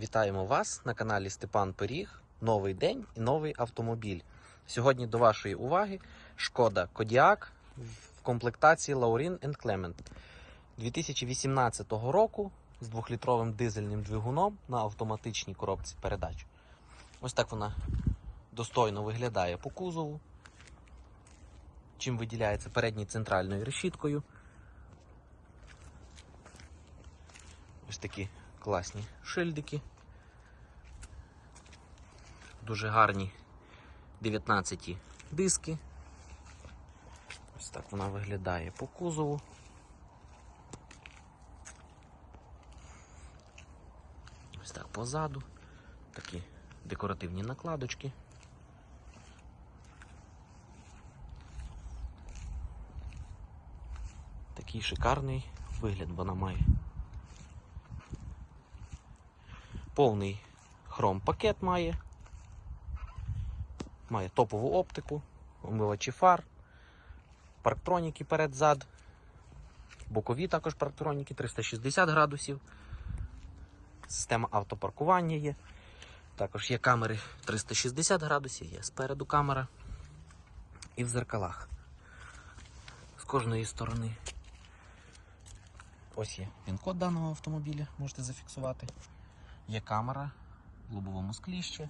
Вітаємо вас на каналі Степан Пиріг. Новий день і новий автомобіль. Сьогодні до вашої уваги шкода Кодіак в комплектації Laurin Clement 2018 року з двохлітровим дизельним двигуном на автоматичній коробці передач. Ось так вона достойно виглядає по кузову. Чим виділяється передньою центральною решіткою. Ось такі класні шильдики. Дуже гарні 19 диски. Ось так вона виглядає по кузову. Ось так позаду. Такі декоративні накладочки. Такий шикарний вигляд вона має. Повний хром пакет має. Має топову оптику, омивачі фар, парктроніки перед-зад, бокові також парктроніки 360 градусів. Система автопаркування є. Також є камери 360 градусів, є спереду камера і в зеркалах. З кожної сторони. Ось є він-код даного автомобіля, можете зафіксувати. Є камера в лобовому склі ще.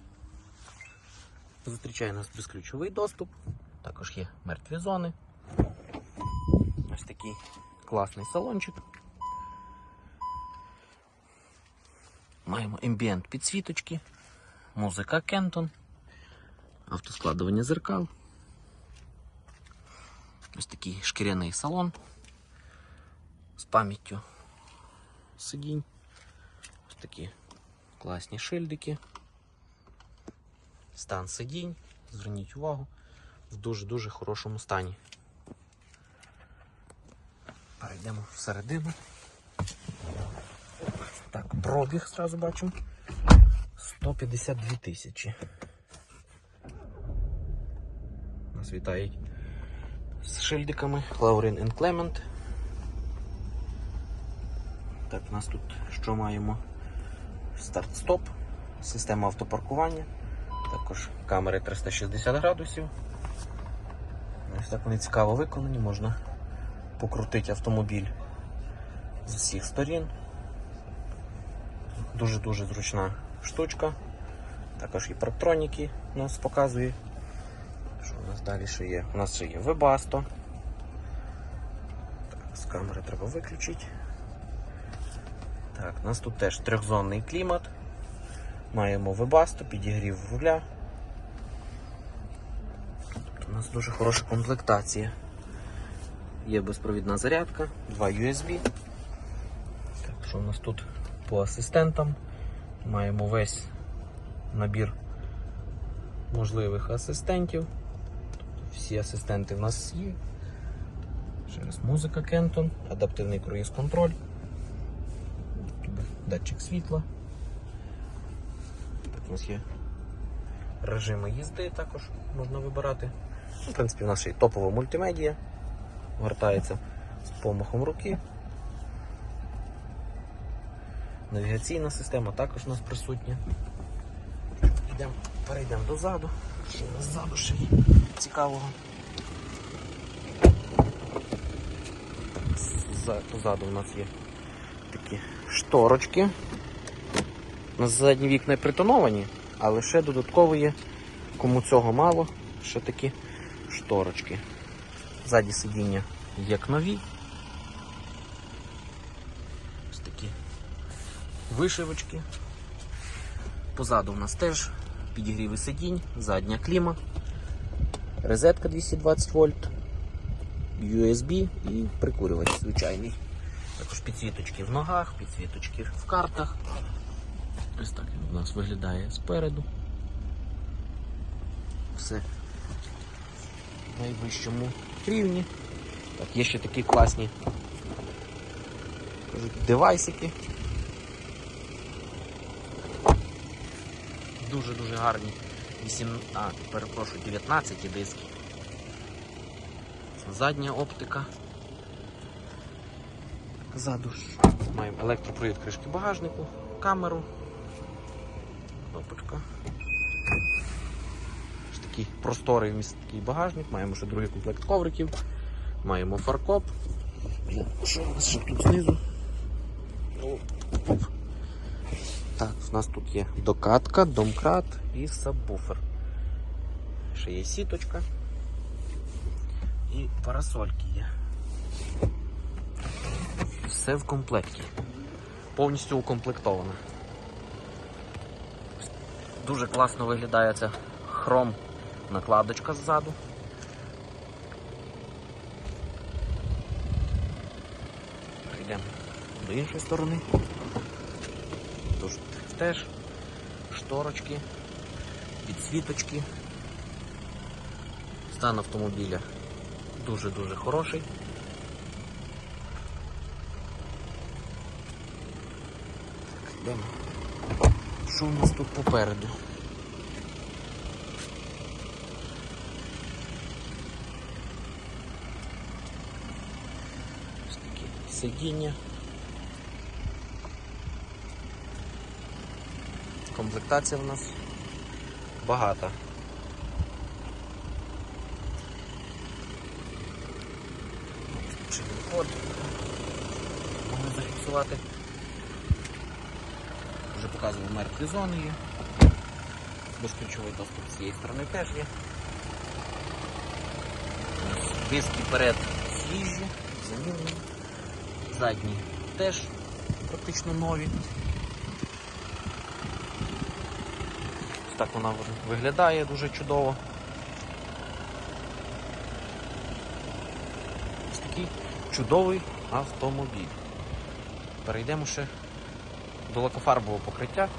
Зустрічає нас безключовий доступ. Також є мертві зони. Ось такий класний салончик. Маємо ембієнт підсвіточки, музика Кентон, автоскладування зеркал. Ось такий шкіряний салон з пам'яттю сидінь. Ось такі класні шильдики. Стан сидінь, зверніть увагу, в дуже-дуже хорошому стані. Перейдемо всередину. Так, пробіг зразу бачимо. 152 тисячі. Нас вітають з шильдиками Laurin Clement. Так, у нас тут що маємо? Старт-стоп, система автопаркування, також камери 360 градусів. Ось так вони цікаво виконані, можна покрутити автомобіль з усіх сторін. Дуже-дуже зручна штучка. Також і парктроніки нас показує. Що у нас далі ще є? У нас ще є Webasto. З камери треба виключити. Так, у нас тут теж трьохзонний клімат. Маємо вебасту, підігрів руля. Тобто у нас дуже хороша комплектація. Є безпровідна зарядка, два USB. Так, що у нас тут по асистентам? Маємо весь набір можливих асистентів. Тобто всі асистенти в нас є. Ще раз музика Кентон, адаптивний круїз-контроль датчик світла. Так, у нас є режими їзди також можна вибирати. Ну, В принципі, у нас ще й топова мультимедія. Гортається з помахом руки. Навігаційна система також у нас присутня. Йдемо, перейдемо дозаду. Що ззаду ще є цікавого. Зза- Позаду у нас є такі шторочки. У нас задні вікна притоновані, але ще додатково є, кому цього мало, ще такі шторочки. Ззаді сидіння як нові. Ось такі вишивочки. Позаду у нас теж підігріви сидінь, задня кліма, розетка 220 вольт, USB і прикурювач звичайний. Також підсвіточки в ногах, підсвіточки в картах. Ось так він у нас виглядає спереду. Все в найвищому рівні. Так, є ще такі класні кажуть, девайсики. Дуже-дуже гарні. 8, а, перепрошую, 19 диски. Задня оптика. Ззаду ж маємо електропривід кришки багажнику, камеру, Кнопочка. Такий просторий місткий багажник, маємо ще другий комплект ковриків, маємо фаркоп. Що у нас ще тут знизу? Так, у нас тут є докатка, домкрат і сабвуфер. Ще є сіточка. І парасольки є. Все в комплекті. Повністю укомплектовано. Дуже класно виглядає ця хром накладочка ззаду. Прийдемо до іншої сторони. Тут теж шторочки, підсвіточки. Стан автомобіля дуже-дуже хороший. Йдемо. Що у нас тут попереду? Ось такі сидіння. Комплектація в нас багата. Чи код можна зафіксувати. Вже показував мертві зони є. Безключовий доступ з цієї сторони теж є. Диски перед свіжі, замінені. Задні теж практично нові. Так вона виглядає дуже чудово. Ось такий чудовий автомобіль. Перейдемо ще до покриття.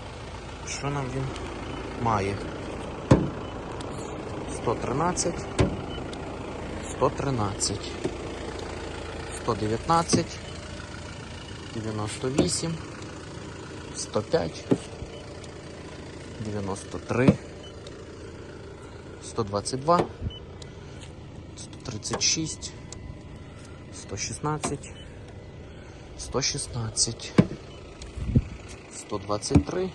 Що нам він має? 113, 113, 119, 98, 105, 93, 122, 136, 116, 116, 123,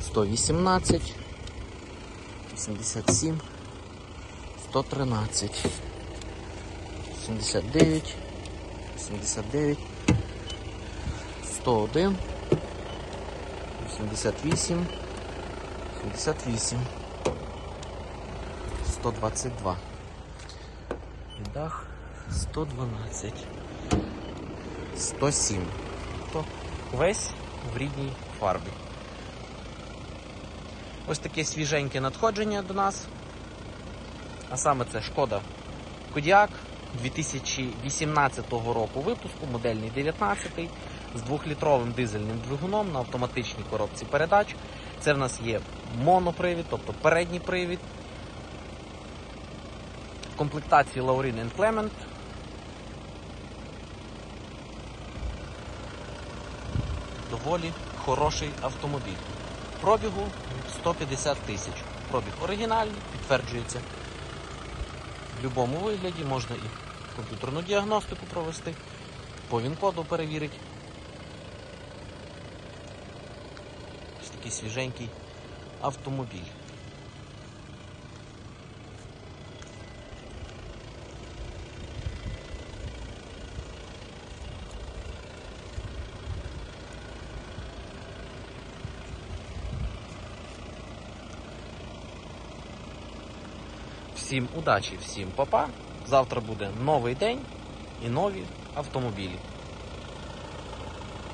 118, 87, 113, 79, 79, 101, 88, 78, 122. І дах 112, 107. То весь в рідній фарбі. Ось таке свіженьке надходження до нас. А саме це шкода Кодіак 2018 року випуску, модельний 19 з 2-літровим дизельним двигуном на автоматичній коробці передач. Це в нас є монопривід, тобто передній привід. Комплектації Laurin Clement. Доволі хороший автомобіль. Пробігу 150 тисяч. Пробіг оригінальний, підтверджується. В будь-якому вигляді можна і комп'ютерну діагностику провести, по ВІН-коду перевірити. Ось такий свіженький автомобіль. Всім удачі, всім папа. Завтра буде новий день і нові автомобілі.